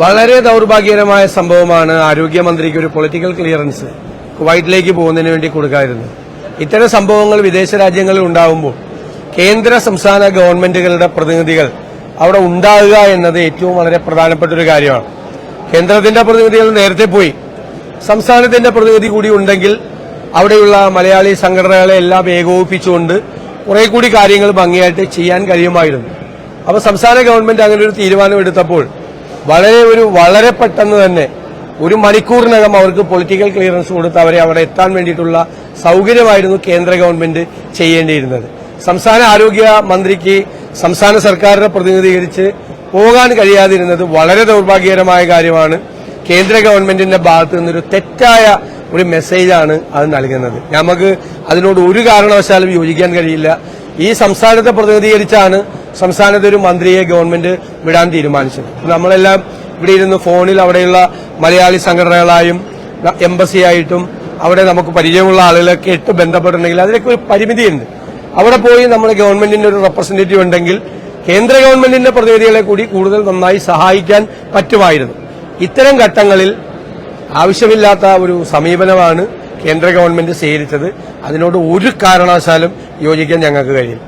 വളരെ ദൗർഭാഗ്യകരമായ സംഭവമാണ് ആരോഗ്യമന്ത്രിക്ക് ഒരു പൊളിറ്റിക്കൽ ക്ലിയറൻസ് കുവൈറ്റിലേക്ക് പോകുന്നതിന് വേണ്ടി കൊടുക്കാതിരുന്നത്. ഇത്തരം സംഭവങ്ങൾ വിദേശ രാജ്യങ്ങളിൽ ഉണ്ടാകുമ്പോൾ കേന്ദ്ര സംസ്ഥാന ഗവൺമെന്റുകളുടെ പ്രതിനിധികൾ അവിടെ ഉണ്ടാകുക എന്നത് ഏറ്റവും വളരെ പ്രധാനപ്പെട്ട ഒരു കാര്യമാണ്. കേന്ദ്രത്തിന്റെ പ്രതിനിധികൾ നേരത്തെ പോയി. സംസ്ഥാനത്തിന്റെ പ്രതിനിധി കൂടി ഉണ്ടെങ്കിൽ അവിടെയുള്ള മലയാളി സംഘടനകളെ എല്ലാം ഏകോപിപ്പിച്ചുകൊണ്ട് കുറെ കൂടി കാര്യങ്ങൾ ഭംഗിയായിട്ട് ചെയ്യാൻ കഴിയുമായിരുന്നു. അപ്പോൾ സംസ്ഥാന ഗവൺമെന്റ് അങ്ങനെ ഒരു തീരുമാനമെടുത്തപ്പോൾ വളരെ ഒരു വളരെ പെട്ടെന്ന് തന്നെ ഒരു മണിക്കൂറിനകം അവർക്ക് പൊളിറ്റിക്കൽ ക്ലിയറൻസ് കൊടുത്ത് അവരെ അവിടെ എത്താൻ വേണ്ടിയിട്ടുള്ള സൗകര്യമായിരുന്നു കേന്ദ്ര ഗവൺമെന്റ് ചെയ്യേണ്ടിയിരുന്നത്. സംസ്ഥാന ആരോഗ്യ മന്ത്രിക്ക് സംസ്ഥാന സർക്കാരിനെ പ്രതിനിധീകരിച്ച് പോകാൻ കഴിയാതിരുന്നത് വളരെ ദൗർഭാഗ്യകരമായ കാര്യമാണ്. കേന്ദ്ര ഗവൺമെന്റിന്റെ ഭാഗത്ത് നിന്നൊരു തെറ്റായ ഒരു മെസ്സേജാണ് അത് നൽകുന്നത്. നമുക്ക് അതിനോട് ഒരു കാരണവശാലും യോജിക്കാൻ കഴിയില്ല. ഈ സംസ്ഥാനത്തെ പ്രതിനിധീകരിച്ചാണ് സംസ്ഥാനത്തെ ഒരു മന്ത്രിയെ ഗവൺമെന്റ് വിടാൻ തീരുമാനിച്ചത്. നമ്മളെല്ലാം ഇവിടെ ഇരുന്ന് ഫോണിൽ അവിടെയുള്ള മലയാളി സംഘടനകളായും എംബസിയായിട്ടും അവിടെ നമുക്ക് പരിചയമുള്ള ആളുകളൊക്കെ ഇട്ട് ബന്ധപ്പെട്ടിട്ടുണ്ടെങ്കിൽ അതിലൊക്കെ ഒരു പരിമിതിയുണ്ട്. അവിടെ പോയി നമ്മുടെ ഗവൺമെന്റിന്റെ ഒരു റെപ്രസെന്റേറ്റീവ് ഉണ്ടെങ്കിൽ കേന്ദ്ര ഗവൺമെന്റിന്റെ പ്രതിനിധികളെ കൂടി കൂടുതൽ നന്നായി സഹായിക്കാൻ പറ്റുമായിരുന്നു. ഇത്തരം ഘട്ടങ്ങളിൽ ആവശ്യമില്ലാത്ത ഒരു സമീപനമാണ് കേന്ദ്ര ഗവൺമെന്റ് സ്വീകരിച്ചത് അതിനോട് ഒരു കാരണവശാലും യോജിക്കാൻ ഞങ്ങൾക്ക് കഴിയും